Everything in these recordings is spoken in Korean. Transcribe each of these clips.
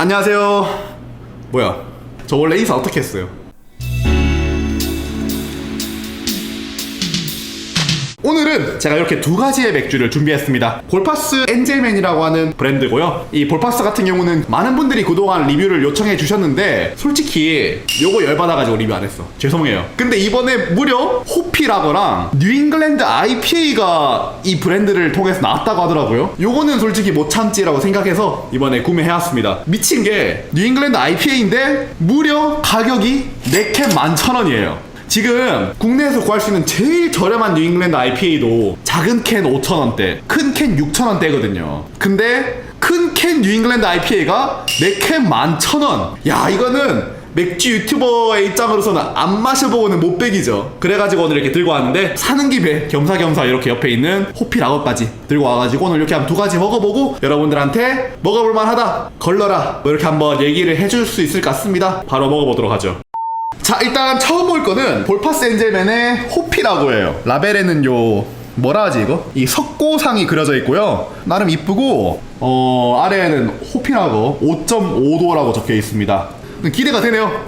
안녕하세요. 뭐야? 저 원래 인사 어떻게 했어요? 오늘은 제가 이렇게 두 가지의 맥주를 준비했습니다. 볼파스 엔젤맨이라고 하는 브랜드고요. 이 볼파스 같은 경우는 많은 분들이 그동안 리뷰를 요청해 주셨는데 솔직히 요거 열받아가지고 리뷰 안 했어. 죄송해요. 근데 이번에 무려 호피라거랑 뉴잉글랜드 IPA가 이 브랜드를 통해서 나왔다고 하더라고요. 요거는 솔직히 못 참지라고 생각해서 이번에 구매해왔습니다. 미친 게 뉴잉글랜드 IPA인데 무려 가격이 4캔 11,000원이에요. 지금 국내에서 구할 수 있는 제일 저렴한 뉴잉글랜드 IPA도 작은 캔 5,000원대, 큰 캔 6,000원대거든요. 근데 큰 캔 뉴잉글랜드 IPA가 4캔 11,000원. 야, 이거는 맥주 유튜버의 입장으로서는 안 마셔보고는 못 빼기죠. 그래가지고 오늘 이렇게 들고 왔는데 사는 김에 겸사겸사 이렇게 옆에 있는 호피 라거까지 들고 와가지고 오늘 이렇게 한 두 가지 먹어보고 여러분들한테 먹어볼만 하다 걸러라 뭐 이렇게 한번 얘기를 해줄 수 있을 것 같습니다. 바로 먹어보도록 하죠. 자 일단 처음 볼 거는 볼파스 엔젤맨의 호피라고 해요. 라벨에는 요 뭐라 하지 이거? 이 석고상이 그려져 있고요. 나름 이쁘고 어 아래에는 호피라고 5.5도라고 적혀 있습니다. 기대가 되네요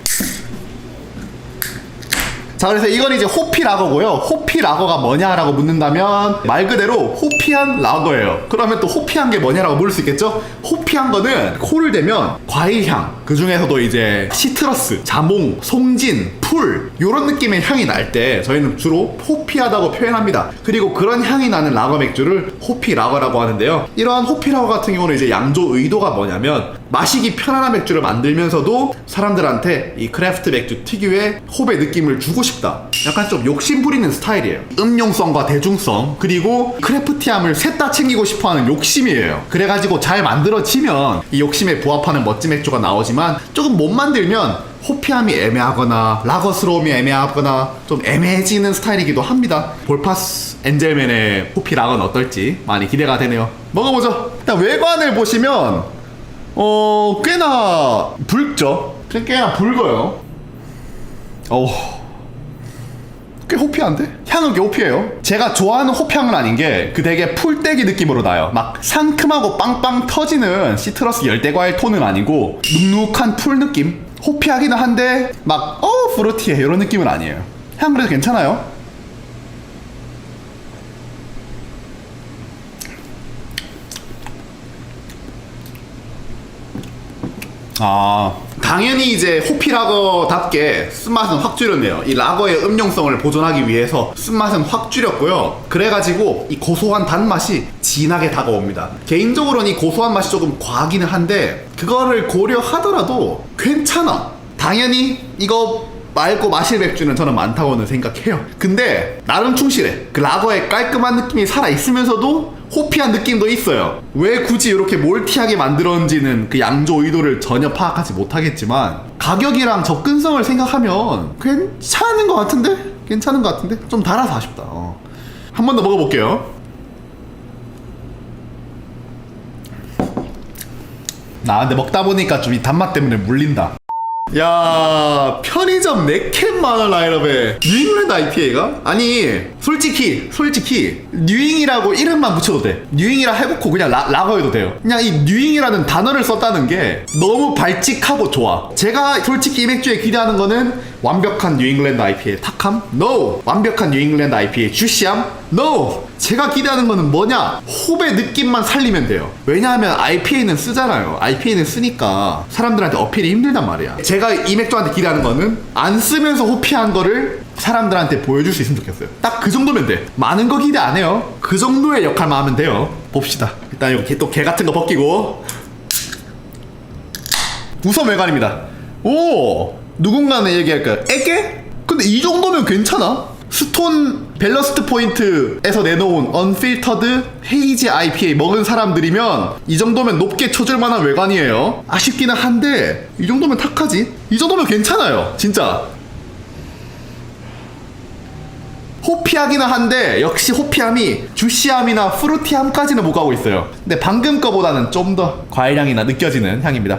자 그래서 이건 이제 호피 라거고요. 호피 라거가 뭐냐라고 묻는다면 말 그대로 호피한 라거예요. 그러면 또 호피한 게 뭐냐라고 물을 수 있겠죠? 호피한 거는 코를 대면 과일향. 그 중에서도 이제 시트러스 자몽 송진 풀 요런 느낌의 향이 날 때 저희는 주로 호피하다고 표현합니다. 그리고 그런 향이 나는 라거 맥주를 호피 라거라고 하는데요. 이러한 호피 라거 같은 경우는 이제 양조 의도가 뭐냐면 마시기 편안한 맥주를 만들면서도 사람들한테 이 크래프트 맥주 특유의 홉의 느낌을 주고 싶다. 약간 좀 욕심 부리는 스타일이에요. 음용성과 대중성 그리고 크래프티함을 셋 다 챙기고 싶어하는 욕심이에요. 그래가지고 잘 만들어지면 이 욕심에 부합하는 멋진 맥주가 나오지만 조금 못 만들면 호피함이 애매하거나 라거스러움이 애매하거나 좀 애매해지는 스타일이기도 합니다. 볼파스 엔젤맨의 호피 락은 어떨지 많이 기대가 되네요. 먹어보죠. 일단 외관을 보시면 어 꽤나 붉죠. 꽤- 꽤나 붉어요. 어. 꽤 호피한데? 향은 꽤 호피해요. 제가 좋아하는 호피향은 아닌 게 그 되게 풀떼기 느낌으로 나요. 막 상큼하고 빵빵 터지는 시트러스 열대과일 톤은 아니고 눅눅한 풀 느낌? 호피하기는 한데 막 어 프루티해 이런 느낌은 아니에요. 향 그래도 괜찮아요. 아. 당연히 이제 호피라거답게 쓴맛은 확 줄였네요. 이 라거의 음용성을 보존하기 위해서 쓴맛은 확 줄였고요. 그래가지고 이 고소한 단맛이 진하게 다가옵니다. 개인적으로는 이 고소한 맛이 조금 과하기는 한데 그거를 고려하더라도 괜찮아. 당연히 이거 말고 마실 맥주는 저는 많다고는 생각해요. 근데 나름 충실해. 그 라거의 깔끔한 느낌이 살아 있으면서도 호피한 느낌도 있어요. 왜 굳이 이렇게 몰티하게 만들었는지는 그 양조 의도를 전혀 파악하지 못하겠지만 가격이랑 접근성을 생각하면 괜찮은 것 같은데? 괜찮은 것 같은데? 좀 달아서 아쉽다. 어. 한 번 더 먹어볼게요. 나 근데 먹다 보니까 좀 이 단맛 때문에 물린다. 야 편의점 4캔 만원 라인업에 뉴잉랜드 IPA가? 아니 솔직히 솔직히 뉴잉이라고 이름만 붙여도 돼. 뉴잉이라 해놓고 그냥 라, 라거해도 돼요. 그냥 이 뉴잉이라는 단어를 썼다는 게 너무 발칙하고 좋아. 제가 솔직히 이 맥주에 기대하는 거는 완벽한 뉴잉랜드 IPA의 탁함? No. 완벽한 뉴잉랜드 IPA의 주시함? No. 제가 기대하는 거는 뭐냐? 홉의 느낌만 살리면 돼요. 왜냐하면 IPA는 쓰잖아요. IPA는 쓰니까 사람들한테 어필이 힘들단 말이야. 제가 이 맥주한테 기대하는 거는 안 쓰면서 호피한 거를 사람들한테 보여줄 수 있으면 좋겠어요 딱 그 정도면 돼 많은 거 기대 안 해요 그 정도의 역할만 하면 돼요 봅시다 일단 이거 개, 또개 같은 거 벗기고 우선 외관입니다. 오 누군가는 얘기할까? 에게? 근데 이 정도면 괜찮아. 스톤 밸러스트 포인트에서 내놓은 언필터드 헤이지 IPA 먹은 사람들이면 이 정도면 높게 쳐줄 만한 외관이에요. 아쉽기는 한데 이 정도면 탁하지. 이 정도면 괜찮아요. 진짜. 호피하기는 한데 역시 호피함이 주시함이나 프루티함까지는 못 가고 있어요. 근데 방금 거보다는 좀 더 과일향이나 느껴지는 향입니다.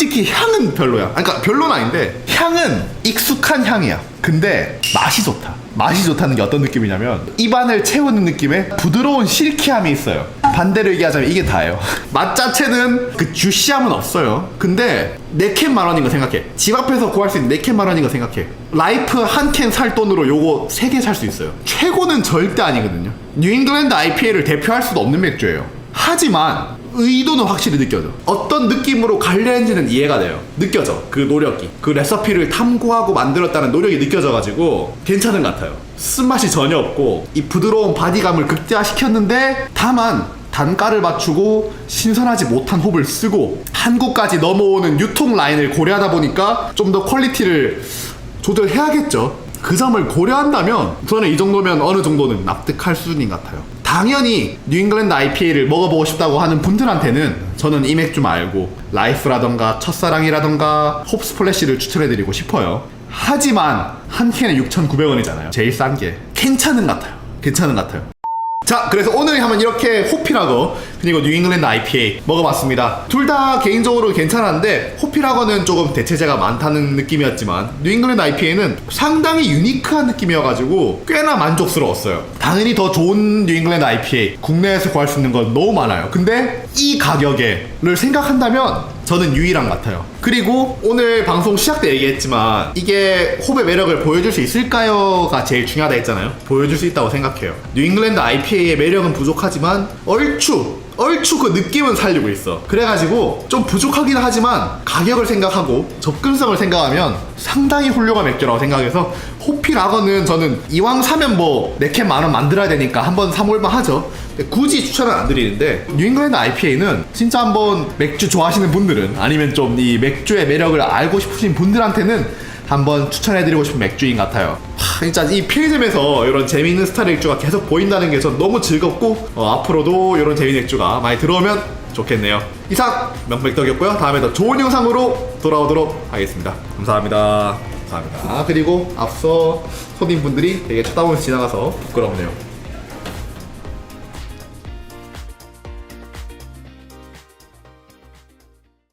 솔직히 향은 별로야. 그러니까 별로는 아닌데 향은 익숙한 향이야. 근데 맛이 좋다. 맛이 좋다는 게 어떤 느낌이냐면 입안을 채우는 느낌의 부드러운 실키함이 있어요. 반대로 얘기하자면 이게 다예요. 맛 자체는 그 주시함은 없어요. 근데 네캔 만 원인 거 생각해. 집 앞에서 구할 수 있는 네캔 만 원인 거 생각해. 라이프 한 캔 살 돈으로 요거 세 개 살 수 있어요. 최고는 절대 아니거든요. 뉴잉글랜드 IPA를 대표할 수도 없는 맥주예요. 하지만 의도는 확실히 느껴져. 어떤 느낌으로 갈려 했는지는 이해가 돼요. 느껴져. 그 노력이. 그 레시피를 탐구하고 만들었다는 노력이 느껴져가지고 괜찮은 것 같아요. 쓴맛이 전혀 없고 이 부드러운 바디감을 극대화시켰는데 다만 단가를 맞추고 신선하지 못한 홉을 쓰고 한국까지 넘어오는 유통 라인을 고려하다 보니까 좀 더 퀄리티를 조절해야겠죠. 그 점을 고려한다면 저는 이 정도면 어느 정도는 납득할 수준인 것 같아요. 당연히 뉴잉글랜드 IPA를 먹어보고 싶다고 하는 분들한테는 저는 이 맥주 말고 라이프라던가 첫사랑이라던가 홉스플래시를 추천해드리고 싶어요. 하지만 한 캔에 6,900원이잖아요. 제일 싼 게. 괜찮은 것 같아요. 괜찮은 것 같아요. 자, 그래서 오늘 한번 이렇게 호피라거 그리고 뉴잉글랜드 IPA 먹어봤습니다. 둘 다 개인적으로 괜찮았는데 호피라거는 조금 대체제가 많다는 느낌이었지만 뉴잉글랜드 IPA는 상당히 유니크한 느낌이어가지고 꽤나 만족스러웠어요. 당연히 더 좋은 뉴잉글랜드 IPA 국내에서 구할 수 있는 건 너무 많아요. 근데 이 가격에를 생각한다면 저는 유일한 것 같아요. 그리고 오늘 방송 시작 때 얘기했지만 이게 홉의 매력을 보여줄 수 있을까요?가 제일 중요하다 했잖아요. 보여줄 수 있다고 생각해요. 뉴잉글랜드 IPA의 매력은 부족하지만 얼추 얼추 그 느낌은 살리고 있어. 그래가지고 좀 부족하긴 하지만 가격을 생각하고 접근성을 생각하면 상당히 훌륭한 맥주라고 생각해서 호피 라거는 저는 이왕 사면 뭐 4캔 만원 만들어야 되니까 한번 사볼만 하죠. 굳이 추천은 안 드리는데 뉴잉글랜드 IPA는 진짜 한번 맥주 좋아하시는 분들은 아니면 좀 이 맥주의 매력을 알고 싶으신 분들한테는 한번 추천해드리고 싶은 맥주인 것 같아요. 하, 진짜 이 편의점에서 이런 재미있는 스타일 맥주가 계속 보인다는 게 전 너무 즐겁고 어, 앞으로도 이런 재미있는 맥주가 많이 들어오면 좋겠네요. 이상 명백덕이었고요. 다음에 더 좋은 영상으로 돌아오도록 하겠습니다. 감사합니다. 감사합니다. 아, 그리고 앞서 손님분들이 되게 쳐다보면서 지나가서 부끄럽네요.